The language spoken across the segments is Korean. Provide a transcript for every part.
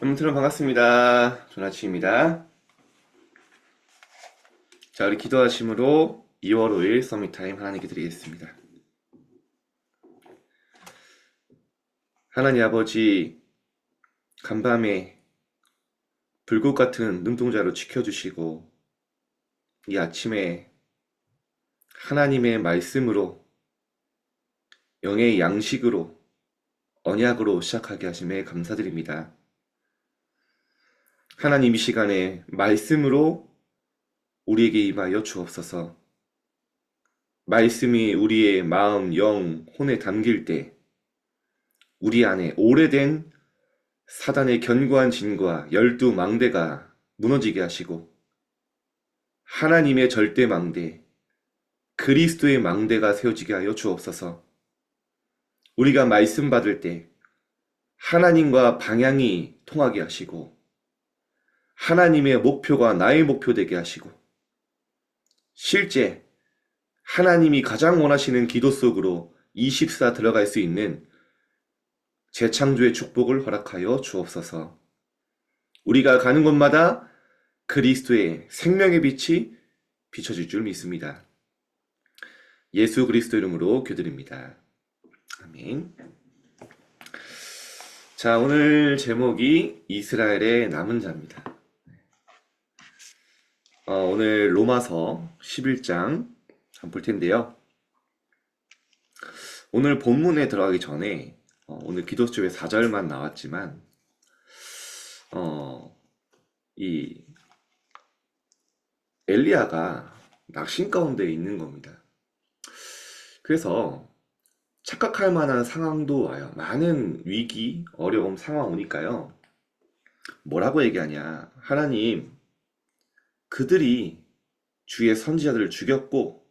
여러분 반갑습니다. 조나치입니다. 자, 우리 기도하심으로 2월 5일 서밋타임 하나님께 드리겠습니다. 하나님 아버지, 간밤에 불꽃 같은 눈동자로 지켜주시고, 이 아침에 하나님의 말씀으로, 영의 양식으로, 언약으로 시작하게 하심에 감사드립니다. 하나님 이 시간에 말씀으로 우리에게 임하여 주옵소서. 말씀이 우리의 마음, 영, 혼에 담길 때 우리 안에 오래된 사단의 견고한 진과 열두 망대가 무너지게 하시고 하나님의 절대 망대, 그리스도의 망대가 세워지게 하여 주옵소서. 우리가 말씀 받을 때 하나님과 방향이 통하게 하시고 하나님의 목표가 나의 목표 되게 하시고 실제 하나님이 가장 원하시는 기도 속으로 24 들어갈 수 있는 재창조의 축복을 허락하여 주옵소서. 우리가 가는 곳마다 그리스도의 생명의 빛이 비춰질 줄 믿습니다. 예수 그리스도 이름으로 교드립니다. 아멘. 자, 오늘 제목이 이스라엘의 남은 자입니다. 어, 오늘 로마서 11장 한번 볼 텐데요. 오늘 본문에 들어가기 전에 어, 오늘 기도수의 4절만 나왔지만 어, 이 엘리야가 낙심 가운데 있는 겁니다. 그래서 착각할 만한 상황도 와요. 많은 위기, 어려움 상황 오니까요. 뭐라고 얘기하냐. 하나님, 그들이 주의 선지자들을 죽였고,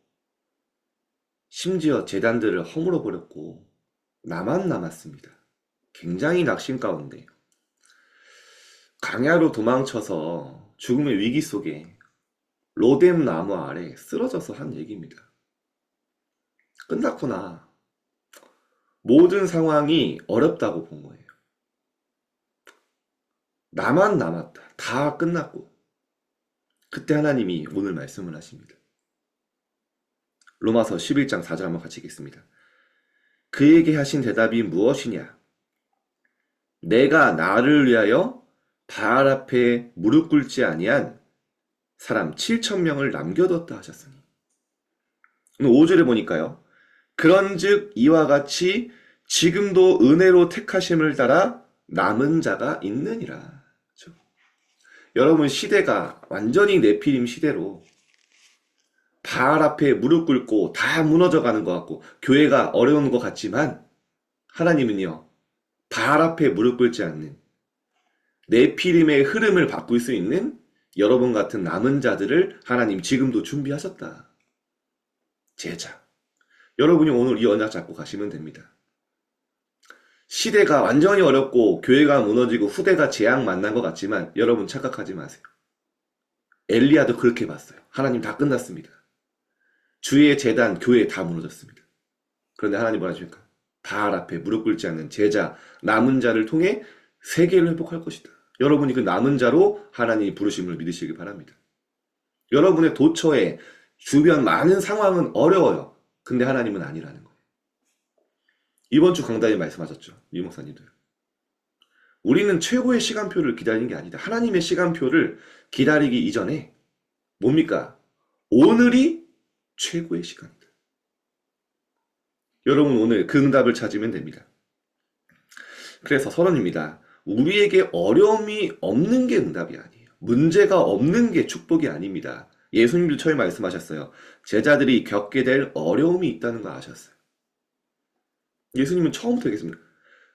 심지어 재단들을 허물어 버렸고, 나만 남았습니다. 굉장히 낙심 가운데. 강야로 도망쳐서 죽음의 위기 속에 로뎀 나무 아래 쓰러져서 한 얘기입니다. 끝났구나. 모든 상황이 어렵다고 본 거예요. 나만 남았다. 다 끝났고. 그때 하나님이 오늘 말씀을 하십니다. 로마서 11장 4절 한번 같이 읽겠습니다. 그에게 하신 대답이 무엇이냐? 내가 나를 위하여 바알 앞에 무릎 꿇지 아니한 사람 7천 명을 남겨뒀다 하셨으니. 오늘 5절에 보니까요. 그런즉 이와 같이 지금도 은혜로 택하심을 따라 남은 자가 있느니라. 여러분 시대가 완전히 네피림 시대로 바알 앞에 무릎 꿇고 다 무너져 가는 것 같고 교회가 어려운 것 같지만 하나님은요 바알 앞에 무릎 꿇지 않는 네피림의 흐름을 바꿀 수 있는 여러분 같은 남은 자들을 하나님 지금도 준비하셨다. 제자. 여러분이 오늘 이 언약 잡고 가시면 됩니다. 시대가 완전히 어렵고 교회가 무너지고 후대가 재앙 만난 것 같지만 여러분 착각하지 마세요. 엘리야도 그렇게 봤어요. 하나님 다 끝났습니다. 주의 재단, 교회 다 무너졌습니다. 그런데 하나님 뭐라 하십니까? 바알 앞에 무릎 꿇지 않는 제자, 남은 자를 통해 세계를 회복할 것이다. 여러분이 그 남은 자로 하나님이 부르심을 믿으시길 바랍니다. 여러분의 도처에 주변 많은 상황은 어려워요. 근데 하나님은 아니라는 거예요. 이번 주 강단에 말씀하셨죠. 이 목사님들. 우리는 최고의 시간표를 기다리는 게 아니다. 하나님의 시간표를 기다리기 이전에 뭡니까? 오늘이 최고의 시간이다. 여러분 오늘 그 응답을 찾으면 됩니다. 그래서 서론입니다. 우리에게 어려움이 없는 게 응답이 아니에요. 문제가 없는 게 축복이 아닙니다. 예수님도 처음 말씀하셨어요. 제자들이 겪게 될 어려움이 있다는 거 아셨어요. 예수님은 처음부터 얘기했습니다.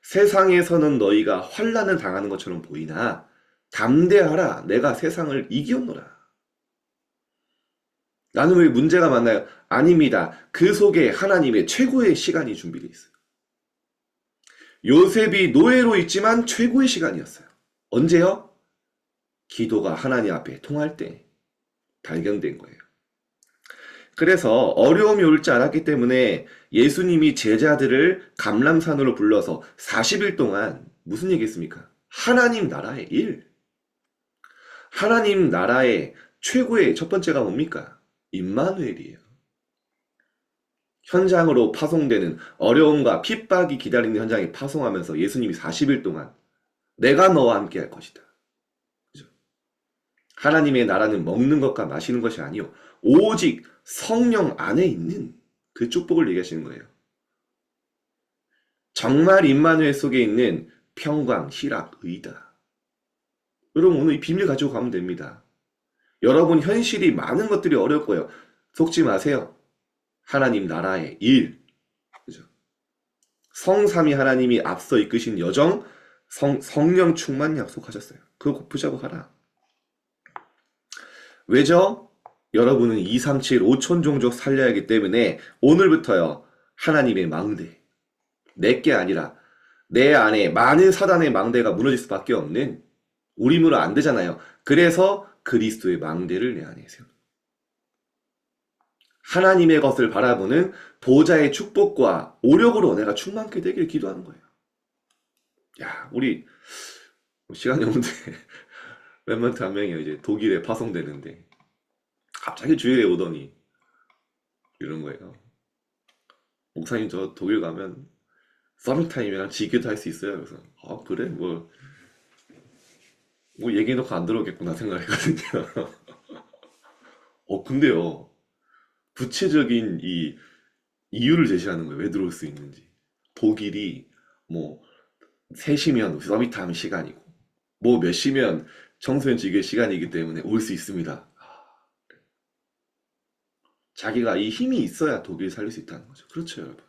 세상에서는 너희가 환란을 당하는 것처럼 보이나 담대하라 내가 세상을 이겼노라. 나는 왜 문제가 많나요? 아닙니다. 그 속에 하나님의 최고의 시간이 준비되어 있어요. 요셉이 노예로 있지만 최고의 시간이었어요. 언제요? 기도가 하나님 앞에 통할 때 발견된 거예요. 그래서 어려움이 올 줄 알았기 때문에 예수님이 제자들을 감람산으로 불러서 40일 동안 무슨 얘기 했습니까? 하나님 나라의 일. 하나님 나라의 최고의 첫 번째가 뭡니까? 임마누엘이에요. 현장으로 파송되는 어려움과 핍박이 기다리는 현장에 파송하면서 예수님이 40일 동안 내가 너와 함께 할 것이다. 그죠? 하나님의 나라는 먹는 것과 마시는 것이 아니요. 오직 성령 안에 있는 그 축복을 얘기하시는 거예요. 정말 임마누엘 속에 있는 평강, 희락, 의다. 여러분 오늘 이 비밀 가지고 가면 됩니다. 여러분 현실이 많은 것들이 어려울 거예요. 속지 마세요. 하나님 나라의 일. 그죠? 성삼위 하나님이 앞서 이끄신 여정, 성, 성령 충만 약속하셨어요. 그거 붙잡고 가라. 왜죠? 여러분은 2, 3, 7, 5천 종족 살려야 하기 때문에 오늘부터요, 하나님의 망대. 내게 아니라 내 안에 많은 사단의 망대가 무너질 수밖에 없는 우리 힘으로 안 되잖아요. 그래서 그리스도의 망대를 내 안에 세워. 하나님의 것을 바라보는 보좌의 축복과 오력으로 내가 충만케 되길 기도하는 거예요. 야, 우리 시간이 없는데 랩런트 한 명이 이제 독일에 파송되는데 갑자기 주일에 오더니 이런 거예요. 목사님 저 독일 가면 서밋타임이랑 지기도 할 수 있어요. 그래서 아 그래 뭐뭐 얘기해놓고 안 들어오겠구나 생각했거든요. 어 근데요 구체적인 이 이유를 제시하는 거예요. 왜 들어올 수 있는지. 독일이 뭐 3시면 서밋타임 시간이고 뭐 몇 시면 청소년 지교의 시간이기 때문에 올 수 있습니다. 자기가 이 힘이 있어야 독일 살릴 수 있다는 거죠. 그렇죠, 여러분.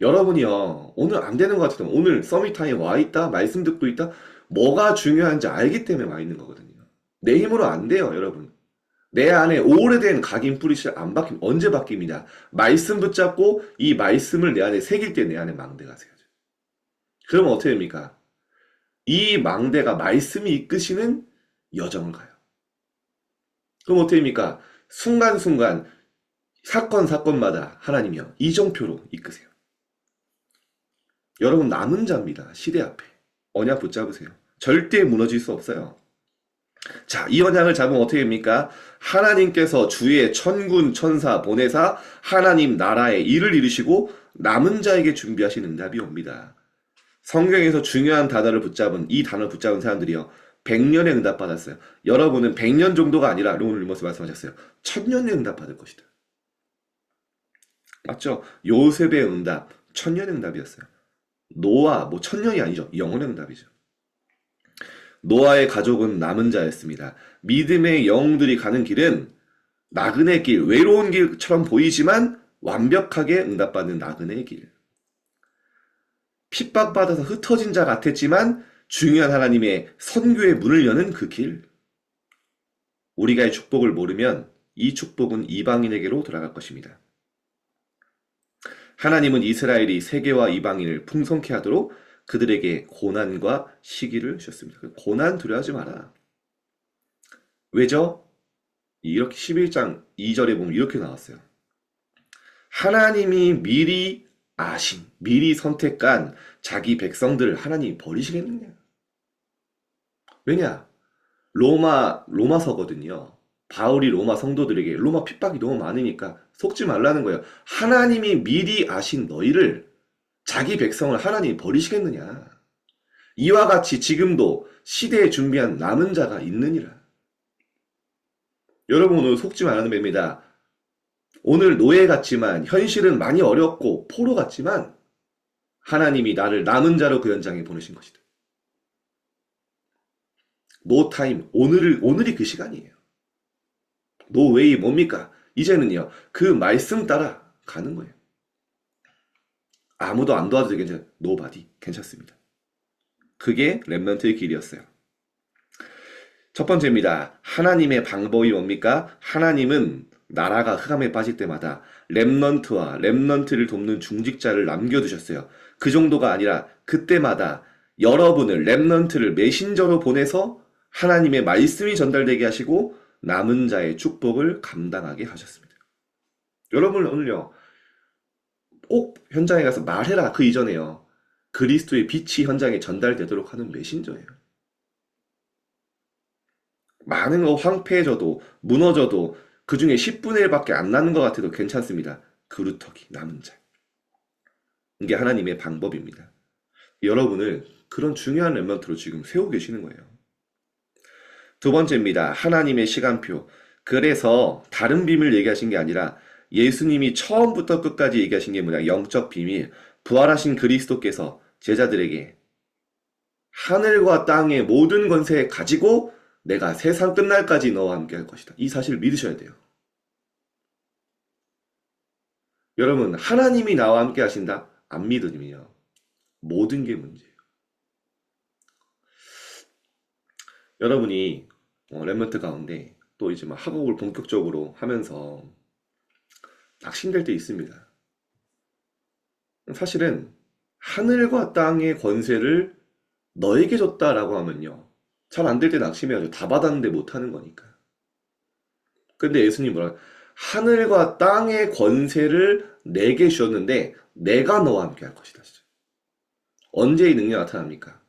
여러분이요, 오늘 안 되는 것 같아도 오늘 서밋타임 와 있다, 말씀 듣고 있다, 뭐가 중요한지 알기 때문에 와 있는 거거든요. 내 힘으로 안 돼요, 여러분. 내 안에 오래된 각인 뿌리실 안 바뀝니다. 언제 바뀝니다. 말씀 붙잡고 이 말씀을 내 안에 새길 때 내 안에 망대가 세워져요. 그러면 어떻게 됩니까? 이 망대가 말씀이 이끄시는 여정을 가요. 그럼 어떻게 됩니까? 순간순간 사건 사건마다 하나님이요 이정표로 이끄세요. 여러분 남은 자입니다. 시대 앞에 언약 붙잡으세요. 절대 무너질 수 없어요. 자, 이 언약을 잡으면 어떻게 됩니까? 하나님께서 주의 천군 천사 보내사 하나님 나라의 일을 이루시고 남은 자에게 준비하신 응답이 옵니다. 성경에서 중요한 단어를 붙잡은 이 단어를 붙잡은 사람들이요. 100년의 응답 받았어요. 여러분은 100년 정도가 아니라 로운 리머스 말씀하셨어요. 천년의 응답 받을 것이다. 맞죠? 요셉의 응답, 천년의 응답이었어요. 노아, 뭐 천년이 아니죠. 영원의 응답이죠. 노아의 가족은 남은 자였습니다. 믿음의 영웅들이 가는 길은 나그네 길, 외로운 길처럼 보이지만 완벽하게 응답받는 나그네의 길. 핍박받아서 흩어진 자 같았지만 중요한 하나님의 선교의 문을 여는 그 길. 우리가 이 축복을 모르면 이 축복은 이방인에게로 돌아갈 것입니다. 하나님은 이스라엘이 세계와 이방인을 풍성케 하도록 그들에게 고난과 시기를 주셨습니다. 고난 두려워하지 마라. 왜죠? 이렇게 11장 2절에 보면 이렇게 나왔어요. 하나님이 미리 아신, 미리 선택한 자기 백성들을 하나님이 버리시겠느냐? 왜냐? 로마, 로마서거든요. 바울이 로마 성도들에게 로마 핍박이 너무 많으니까 속지 말라는 거예요. 하나님이 미리 아신 너희를 자기 백성을 하나님이 버리시겠느냐? 이와 같이 지금도 시대에 준비한 남은 자가 있느니라. 여러분 오늘 속지 말라는 겁니다. 오늘 노예 같지만 현실은 많이 어렵고 포로 같지만 하나님이 나를 남은 자로 그 현장에 보내신 것이다. 노 타임 오늘을 오늘이 그 시간이에요. 노 웨이 뭡니까? 이제는요 그 말씀 따라 가는 거예요. 아무도 안 도와도 괜찮 노바디 괜찮습니다. 그게 렘넌트의 길이었어요. 첫 번째입니다. 하나님의 방법이 뭡니까? 하나님은 나라가 흑암에 빠질 때마다 렘넌트와 렘넌트를 돕는 중직자를 남겨두셨어요. 그 정도가 아니라 그때마다 여러분을 렘넌트를 메신저로 보내서 하나님의 말씀이 전달되게 하시고 남은 자의 축복을 감당하게 하셨습니다. 여러분 오늘요 꼭 현장에 가서 말해라 그 이전에요. 그리스도의 빛이 현장에 전달되도록 하는 메신저예요. 많은 거 황폐해져도 무너져도 그 중에 10분의 1밖에 안 나는 것 같아도 괜찮습니다. 그루터기 남은 자. 이게 하나님의 방법입니다. 여러분을 그런 중요한 랩런트로 지금 세우고 계시는 거예요. 두 번째입니다. 하나님의 시간표. 그래서 다른 비밀 얘기하신 게 아니라 예수님이 처음부터 끝까지 얘기하신 게 뭐냐? 영적 비밀. 부활하신 그리스도께서 제자들에게 하늘과 땅의 모든 권세 가지고 내가 세상 끝날까지 너와 함께 할 것이다. 이 사실을 믿으셔야 돼요. 여러분, 하나님이 나와 함께 하신다? 안 믿으면요. 모든 게 문제예요. 여러분이 어, 랩런트 가운데 또 이제 막 학업을 본격적으로 하면서 낙심될 때 있습니다. 사실은 하늘과 땅의 권세를 너에게 줬다라고 하면요. 잘 안 될 때 낙심해야죠. 다 받았는데 못하는 거니까. 근데 예수님 뭐라 하늘과 땅의 권세를 내게 주셨는데 내가 너와 함께 할 것이다. 언제 이 능력 나타납니까?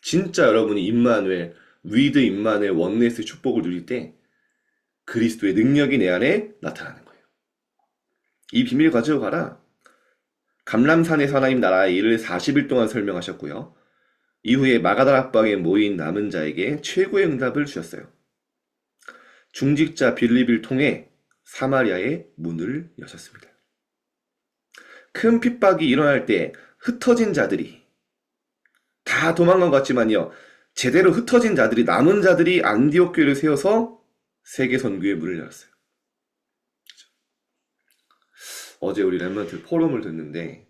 진짜 여러분이 임마누엘, 위드 임마누엘 원네스 축복을 누릴 때 그리스도의 능력이 내 안에 나타나는 거예요. 이 비밀 가지고 가라. 감람산에서 하나님 나라의 일을 40일 동안 설명하셨고요. 이후에 마가다락방에 모인 남은 자에게 최고의 응답을 주셨어요. 중직자 빌립을 통해 사마리아의 문을 여셨습니다. 큰 핍박이 일어날 때 흩어진 자들이 다 도망간 것 같지만요. 제대로 흩어진 자들이 남은 자들이 안디옥 교회를 세워서 세계 선교의 문을 열었어요. 어제 우리 랩런트 포럼을 듣는데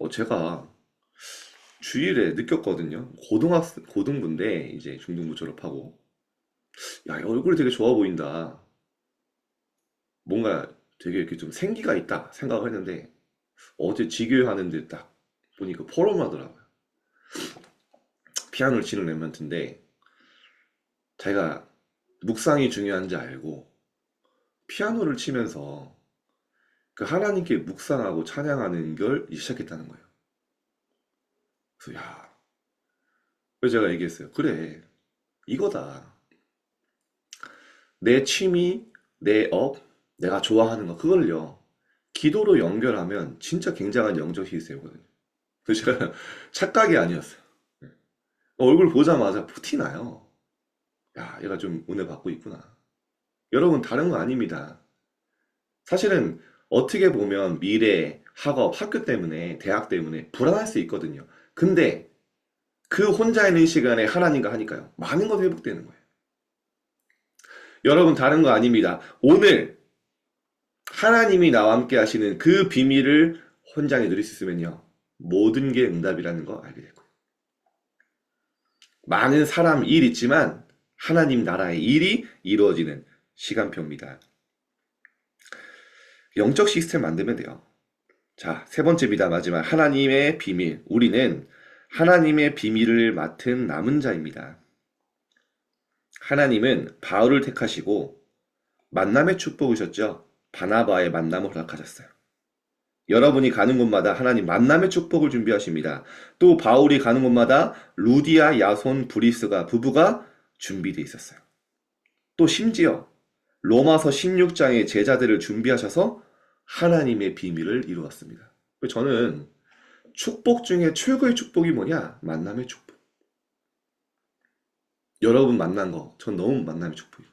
어, 제가 주일에 느꼈거든요. 고등학생 고등부인데 이제 중등부 졸업하고 야 얼굴이 되게 좋아 보인다. 뭔가 되게 이렇게 좀 생기가 있다 생각을 했는데 어제 지교회 하는데 딱 보니까 포럼 하더라고요. 피아노를 치는 랩런트인데 자기가 묵상이 중요한지 알고 피아노를 치면서 그 하나님께 묵상하고 찬양하는 걸 시작했다는 거예요. 그래서 야, 그래서 제가 얘기했어요. 그래, 이거다. 내 취미, 내 업, 내가 좋아하는 거 그걸요. 기도로 연결하면 진짜 굉장한 영적 힘이 세우거든요. 그래서 제가 착각이 아니었어요. 얼굴 보자마자 푸티 나요. 야, 얘가 좀 은혜 받고 있구나. 여러분, 다른 거 아닙니다. 사실은 어떻게 보면 미래, 학업, 학교 때문에, 대학 때문에 불안할 수 있거든요. 근데 그 혼자 있는 시간에 하나님과 하니까요. 많은 것이 회복되는 거예요. 여러분, 다른 거 아닙니다. 오늘 하나님이 나와 함께 하시는 그 비밀을 혼장에 누릴 수 있으면요. 모든 게 응답이라는 거 알게 되고. 많은 사람 일 있지만 하나님 나라의 일이 이루어지는 시간표입니다. 영적 시스템 만들면 돼요. 자, 세 번째입니다. 마지막. 하나님의 비밀. 우리는 하나님의 비밀을 맡은 남은 자입니다. 하나님은 바울을 택하시고 만남의 축복이셨죠. 바나바의 만남을 허락하셨어요. 여러분이 가는 곳마다 하나님 만남의 축복을 준비하십니다. 또 바울이 가는 곳마다 루디아, 야손, 브리스가 부부가 준비되어 있었어요. 또 심지어 로마서 16장의 제자들을 준비하셔서 하나님의 비밀을 이루었습니다. 저는 축복 중에 최고의 축복이 뭐냐? 만남의 축복. 여러분 만난 거, 전 너무 만남의 축복이에요.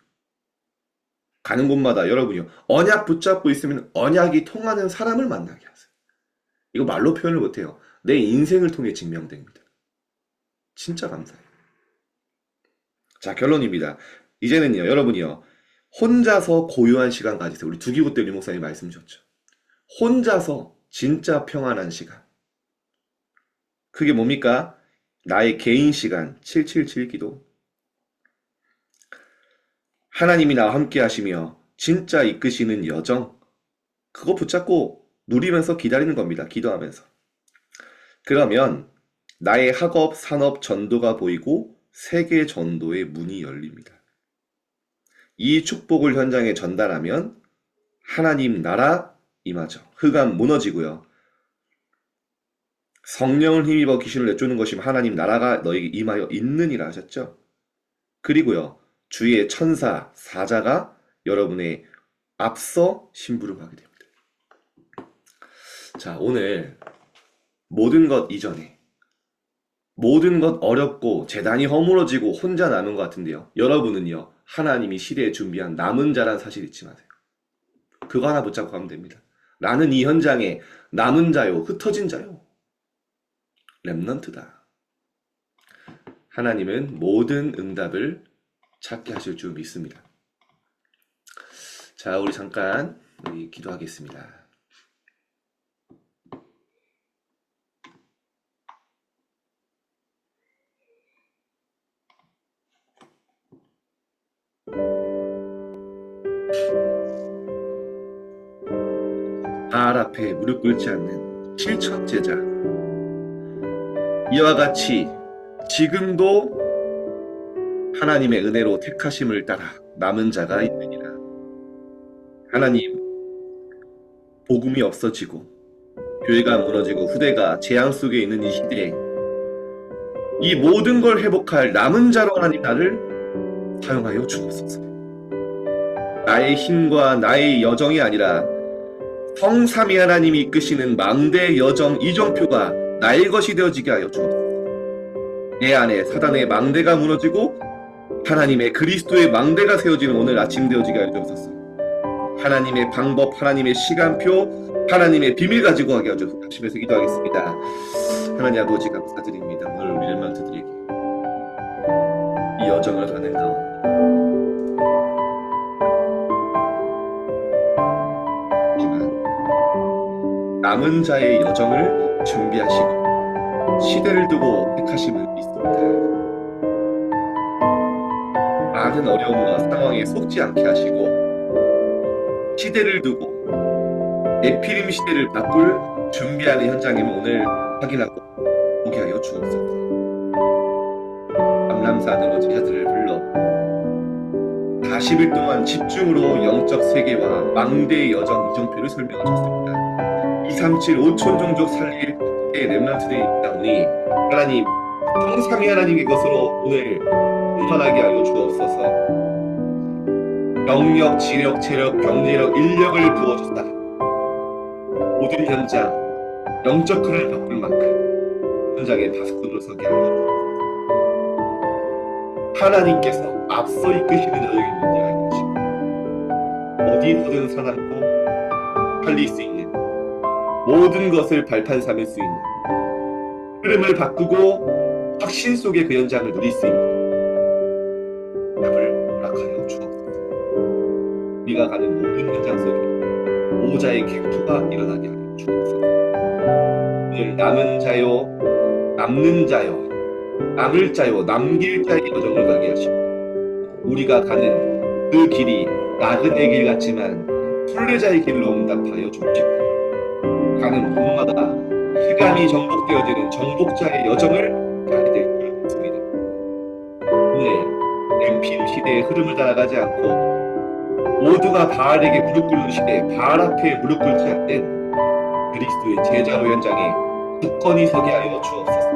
가는 곳마다 여러분이요. 언약 붙잡고 있으면 언약이 통하는 사람을 만나게 하세요. 이거 말로 표현을 못해요. 내 인생을 통해 증명됩니다. 진짜 감사해요. 자, 결론입니다. 이제는요, 여러분이요. 혼자서 고요한 시간 가지세요. 우리 두기구 때 유목사님 말씀 주셨죠. 혼자서 진짜 평안한 시간. 그게 뭡니까? 나의 개인 시간, 777 기도. 하나님이 나와 함께 하시며 진짜 이끄시는 여정, 그거 붙잡고 누리면서 기다리는 겁니다. 기도하면서. 그러면 나의 학업, 산업, 전도가 보이고 세계 전도의 문이 열립니다. 이 축복을 현장에 전달하면 하나님 나라 임하죠. 흑암 무너지고요. 성령을 힘입어 귀신을 내쫓는 것이면 하나님 나라가 너에게 임하여 있느니라 하셨죠. 그리고요, 주의 천사, 사자가 여러분의 앞서 심부름하게 됩니다. 자, 오늘 모든 것 이전에 모든 것 어렵고 재단이 허물어지고 혼자 남은 것 같은데요. 여러분은요, 하나님이 시대에 준비한 남은 자란 사실 잊지 마세요. 그거 하나 붙잡고 가면 됩니다. 나는 이 현장에 남은 자요, 흩어진 자요. 랩넌트다. 하나님은 모든 응답을 찾게 하실 줄 믿습니다. 자, 우리 잠깐 우리 기도하겠습니다. 무릎 꿇지 않는 실천 제자. 이와 같이 지금도 하나님의 은혜로 택하심을 따라 남은 자가 있느니라. 하나님, 복음이 없어지고 교회가 무너지고 후대가 재앙 속에 있는 이 시대에 이 모든 걸 회복할 남은 자로 하나님 나를 사용하여 주옵소서. 나의 힘과 나의 여정이 아니라 성삼위 하나님이 이끄시는 망대 여정 이정표가 나의 것이 되어지게 하여 주옵소서. 내 안에 사단의 망대가 무너지고 하나님의 그리스도의 망대가 세워지는 오늘 아침 되어지게 하여 주옵소서. 하나님의 방법, 하나님의 시간표, 하나님의 비밀 가지고 하게 하여 주옵소서. 기도하겠습니다. 하나님 아버지 감사드립니다. 오늘 우리 렘런트들에게 이 여정을 가는 가운데 남은 자의 여정을 준비하시고 시대를 두고 택하심을 믿습니다. 많은 어려움과 상황에 속지 않게 하시고 시대를 두고 에피림 시대를 바꿀 준비하는 현장임을 오늘 확인하고 보게 하여 주옵소서. 감람산으로 제자들을 불러 40일 동안 집중으로 영적 세계와 망대의 여정 이정표를 설명하셨습니다. 237 5천 종족 살릴 때 렘넌트들이 있다오니 하나님 성삼위 하나님의 것으로 오늘 충만하게 하여 주옵소서. 영력, 지력, 체력, 경제력, 인력을 부어주사 모든 현장 영적 흐를 바꿀 만큼 현장에 바스코으로 서게 하여 하나님께서 앞서 이끄시는 여정이 알고 계시고 어디서든 살아남고 살릴 수 있는 모든 것을 발판 삼을 수 있는 흐름을 바꾸고 확신 속의 그 현장을 누릴 수 있는 답을 허락하여 주옵소서. 우리가 가는 모든 현장 속에 오자의 객투가 일어나게 하여 주옵소서. 오늘 남은 자요, 남는 자요, 남을 자요, 남길 자의 여정을 가게 하시고 우리가 가는 그 길이 나그네 길 같지만 순례자의 길로 응답하여 주옵시고 가는 곳마다 흑암이 정복되어지는 정복자의 여정을 가게 될줄 믿습니다. 오늘 엠필 시대의 흐름을 따라가지 않고 모두가 바알에게 무릎 꿇는 시대에 바알 앞에 무릎 꿇지 않는 그리스도의 제자로 현장에 굳건히 서게 하여 주옵소서.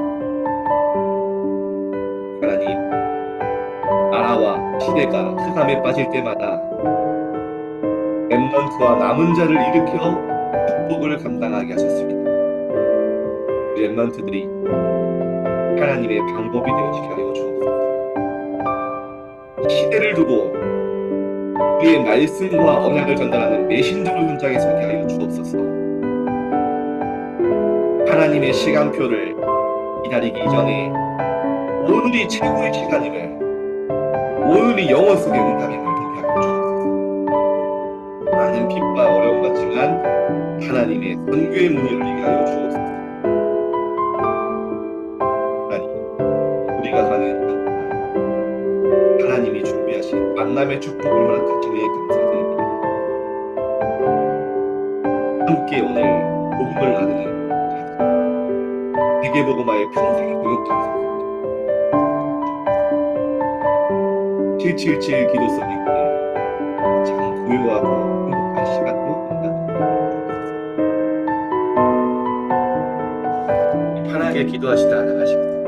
하나님, 나라와 시대가 흑암에 빠질 때마다 엠넌트와 남은 자를 일으켜 축복을 감당하게 하셨습니다. 렘런트들이 하나님의 방법이 되어지게 하여 주옵소서. 시대를 두고 우리의 말씀과 언약을 전달하는 메신저로 현장에 서게 하여 주옵소서. 하나님의 시간표를 기다리기 이전에 오늘이 최고의 시간임을 오늘이 영원 속의 응답임을 보게 하여 주옵소서. 많은 핍과 어려움 같지만 하나님의 선교의 문이 열리게 주옵소서. 하나님, 우리가 가는 하나님이 준비하신 만남의 축복을 허락하시니 감사드립니다. 함께 오늘 복음을 나누는 세계복음화의 평생의 고역장 777 기도 속에 참 고요하고 기도하시다. 나가시고